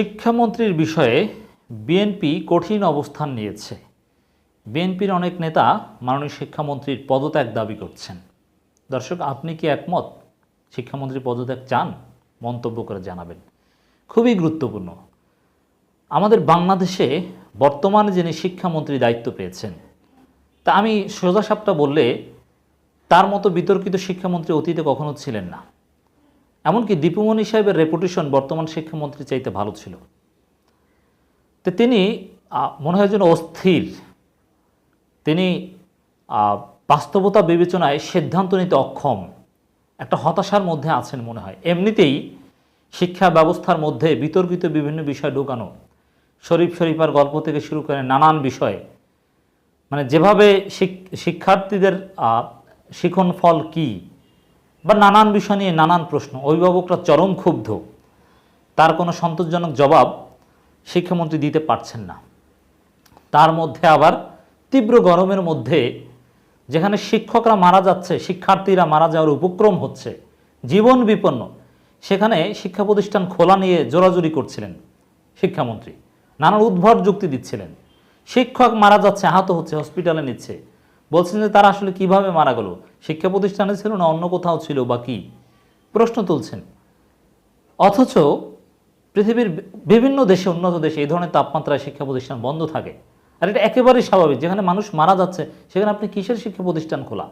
শিক্ষামন্ত্রীর বিষয়ে বিএনপি কঠিন অবস্থান নিয়েছে। বিএনপির অনেক নেতা মাননীয় শিক্ষামন্ত্রীর পদত্যাগ দাবি করছেন। দর্শক, আপনি কি একমত? শিক্ষামন্ত্রীর পদত্যাগ চান? মন্তব্য করে জানাবেন। খুবই গুরুত্বপূর্ণ। আমাদের বাংলাদেশে বর্তমানে যিনি শিক্ষামন্ত্রী দায়িত্ব পেয়েছেন, তা আমি সোজা সাপটা বললে তার মতো বিতর্কিত শিক্ষামন্ত্রী অতীতে কখনো ছিলেন না। এমনকি দীপুমণি সাহেবের রেপুটেশন বর্তমান শিক্ষামন্ত্রী চাইতে ভালো ছিল। তো তিনি মনে হয় যেন অস্থির। তিনি বাস্তবতা বিবেচনায় সিদ্ধান্ত নিতে অক্ষম। একটা হতাশার মধ্যে আছেন মনে হয়। এমনিতেই শিক্ষা ব্যবস্থার মধ্যে বিতর্কিত বিভিন্ন বিষয় ঢোকানো, শরীফ শরীফার গল্প থেকে শুরু করে নানান বিষয়ে মানে যেভাবে শিক- শিক্ষার্থীদের শিখন ফল কী বা নানান বিষয় নিয়ে নানান প্রশ্ন। অভিভাবকরা চরম ক্ষুব্ধ। তার কোনো সন্তোষজনক জবাব শিক্ষামন্ত্রী দিতে পারছেন না। তার মধ্যে আবার তীব্র গরমের মধ্যে যেখানে শিক্ষকরা মারা যাচ্ছে, শিক্ষার্থীরা মারা যাওয়ার উপক্রম হচ্ছে, জীবন বিপন্ন, সেখানে শিক্ষা প্রতিষ্ঠান খোলা নিয়ে জোরাজুরি করছিলেন শিক্ষামন্ত্রী। নানান উদ্ভট যুক্তি দিচ্ছিলেন। শিক্ষক মারা যাচ্ছে, আহত হচ্ছে, হসপিটালে নিচ্ছে। বলছেন যে তারা আসলে কীভাবে মারা গেল? শিক্ষা প্রতিষ্ঠানে ছিল না অন্য কোথাও ছিল বা কি? প্রশ্ন তুলছেন। অথচ পৃথিবীর বিভিন্ন দেশে, উন্নত দেশে এই ধরনের তাপমাত্রায় শিক্ষা প্রতিষ্ঠান বন্ধ থাকে। আর এটা একেবারেই স্বাভাবিক। যেখানে মানুষ মারা যাচ্ছে, সেখানে আপনি কিসের শিক্ষা প্রতিষ্ঠান খোলা?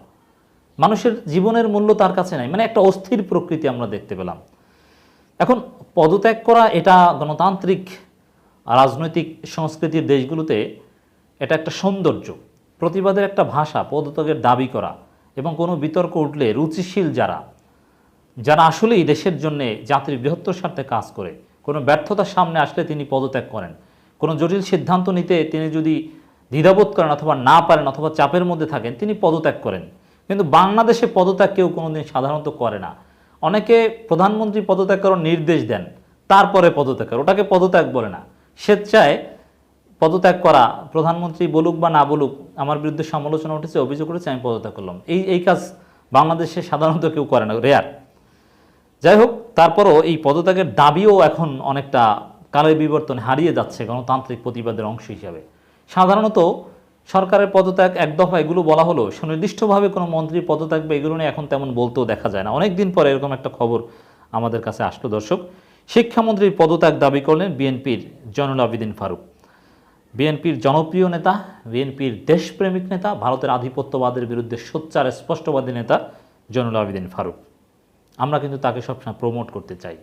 মানুষের জীবনের মূল্য তার কাছে নাই। মানে একটা অস্থির প্রকৃতি আমরা দেখতে পেলাম। এখন পদত্যাগ করা এটা গণতান্ত্রিক, রাজনৈতিক সংস্কৃতির দেশগুলোতে এটা একটা সৌন্দর্য। প্রতিবাদের একটা ভাষা, পদত্যাগের দাবি করা এবং কোনো বিতর্ক উঠলে রুচিশীল যারা যারা আসলেই দেশের জন্য জাতির বৃহত্তর স্বার্থে কাজ করে, কোনো ব্যর্থতার সামনে আসলে তিনি পদত্যাগ করেন। কোনো জটিল সিদ্ধান্ত নিতে তিনি যদি দ্বিধাবোধ করেন অথবা না পারেন অথবা চাপের মধ্যে থাকেন, তিনি পদত্যাগ করেন। কিন্তু বাংলাদেশে পদত্যাগ কেউ কোনোদিন সাধারণত করে না। অনেকে প্রধানমন্ত্রী পদত্যাগ করার নির্দেশ দেন, তারপরে পদত্যাগ করে। ওটাকে পদত্যাগ বলে না। স্বেচ্ছায় পদত্যাগ করা, প্রধানমন্ত্রী বলুক বা না বলুক, আমার বিরুদ্ধে সমালোচনা উঠেছে, অভিযোগ করেছে আমি পদত্যাগ করলাম। এই এই কাজ বাংলাদেশে সাধারণত কেউ করে না রেয়ার যাই হোক, তারপরও এই পদত্যাগের দাবিও এখন অনেকটা কালের বিবর্তন হারিয়ে যাচ্ছে গণতান্ত্রিক প্রতিবাদের অংশ হিসাবে। সাধারণত সরকারের পদত্যাগ এক দফা এগুলো বলা হলো, সুনির্দিষ্টভাবে কোনো মন্ত্রী পদত্যাগ বা এগুলো নিয়ে এখন তেমন বলতেও দেখা যায় না। অনেক দিন পরে এরকম একটা খবর আমাদের কাছে আসলো, দর্শক। শিক্ষামন্ত্রীর পদত্যাগ দাবি করলেন বিএনপির জয়নুল আবিদিন ফারুক। বিএনপির জনপ্রিয় নেতা, বিএনপির দেশপ্রেমিক নেতা, ভারতের আধিপত্যবাদের বিরুদ্ধে সোচ্চার স্পষ্টবাদী নেতা জয়নুল আবেদিন ফারুক। আমরা কিন্তু তাকে সবসময় প্রমোট করতে চাই।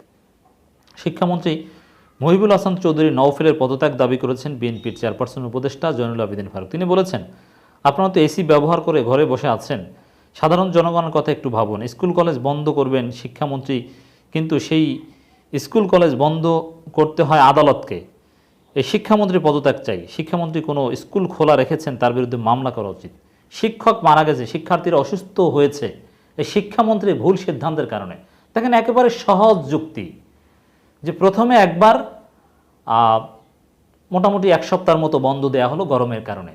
শিক্ষামন্ত্রী মহিবুল হাসান চৌধুরী নওফেলের পদত্যাগ দাবি করেছেন বিএনপির চেয়ারপারসন উপদেষ্টা জয়নুল আবেদিন ফারুক। তিনি বলেছেন, আপনারা তো এসি ব্যবহার করে ঘরে বসে আছেন। সাধারণ জনগণের কথা একটু ভাবুন। স্কুল, কলেজ বন্ধ করবেন শিক্ষামন্ত্রী, কিন্তু সেই স্কুল, কলেজ বন্ধ করতে হয় আদালতকে। এই শিক্ষামন্ত্রী পদত্যাগ চাই। শিক্ষামন্ত্রী কোনো স্কুল খোলা রেখেছেন, তার বিরুদ্ধে মামলা করা উচিত। শিক্ষক মারা গেছে, শিক্ষার্থীরা অসুস্থ হয়েছে। এই শিক্ষামন্ত্রীর ভুল সিদ্ধান্তের কারণে। দেখেন, একেবারে সহজ যুক্তি যে প্রথমে একবার মোটামুটি এক সপ্তাহের মতো বন্ধ দেয়া হলো গরমের কারণে।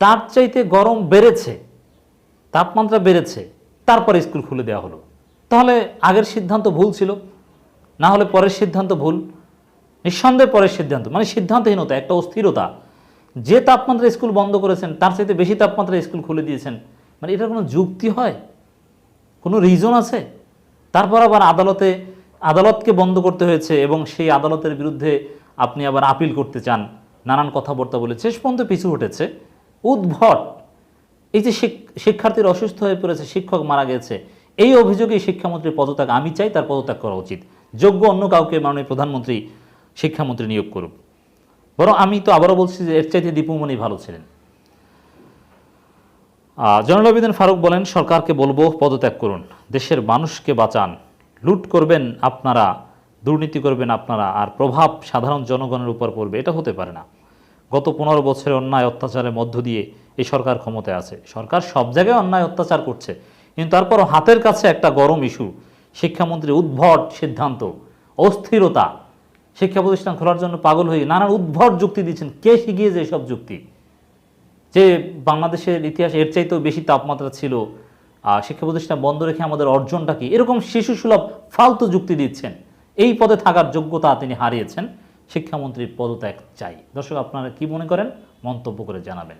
তার চাইতে গরম বেড়েছে, তাপমাত্রা বেড়েছে, তারপরে স্কুল খুলে দেওয়া হলো। তাহলে আগের সিদ্ধান্ত ভুল ছিল, না হলে পরের সিদ্ধান্ত ভুল। নিঃসন্দেহে পরের সিদ্ধান্ত। মানে সিদ্ধান্তহীনতা, একটা অস্থিরতা। যে তাপমাত্রা স্কুল বন্ধ করেছেন, তার চাইতে বেশি তাপমাত্রা স্কুল খুলে দিয়েছেন। মানে এটার কোনো যুক্তি হয়? কোনো রিজন আছে? তারপর আবার আদালতে, আদালতকে বন্ধ করতে হয়েছে এবং সেই আদালতের বিরুদ্ধে আপনি আবার আপিল করতে চান। নানান কথাবার্তা বলে শেষ পর্যন্ত পিছু উঠেছে উদ্ভট। এই যে শিক- শিক্ষার্থীর অসুস্থ হয়ে পড়েছে, শিক্ষক মারা গেছে, এই অভিযোগে শিক্ষামন্ত্রীর পদত্যাগ। আমি চাই তার পদত্যাগ করা উচিত। যোগ্য অন্য কাউকে মাননীয় প্রধানমন্ত্রী শিক্ষামন্ত্রী নিয়োগ করুক। বরং আমি তো আবারও বলছি যে এর চাইতে দীপুমণি ভালো ছিলেন। জয়নুল আবেদিন ফারুক বলেন, সরকারকে বলব পদত্যাগ করুন, দেশের মানুষকে বাঁচান, লুট করবেন আপনারা, দুর্নীতি করবেন আপনারা, আর প্রভাব সাধারণ জনগণের উপর পড়বে, এটা হতে পারে না। গত পনেরো বছরের অন্যায় অত্যাচারের মধ্য দিয়ে এই সরকার ক্ষমতায় আছে। সরকার সব জায়গায় অন্যায় অত্যাচার করছে, কিন্তু তারপরও হাতের কাছে একটা গরম ইস্যু শিক্ষামন্ত্রী উদ্ভট সিদ্ধান্ত, অস্থিরতা শিক্ষা প্রতিষ্ঠান খোলার জন্য পাগল হয়ে নানান উদ্ভট যুক্তি দিচ্ছেন। কে শিখিয়েছে এসব যুক্তি? যে বাংলাদেশের ইতিহাসে এর চাইতেও বেশি তাপমাত্রা ছিল আহ, শিক্ষা প্রতিষ্ঠান বন্ধ রেখে আমাদের অর্জনটা কি? এরকম শিশু সুলভ ফালতু যুক্তি দিচ্ছেন। এই পদে থাকার যোগ্যতা তিনি হারিয়েছেন। শিক্ষামন্ত্রীর পদত্যাগ চাই। দর্শক আপনারা কি মনে করেন? মন্তব্য করে জানাবেন।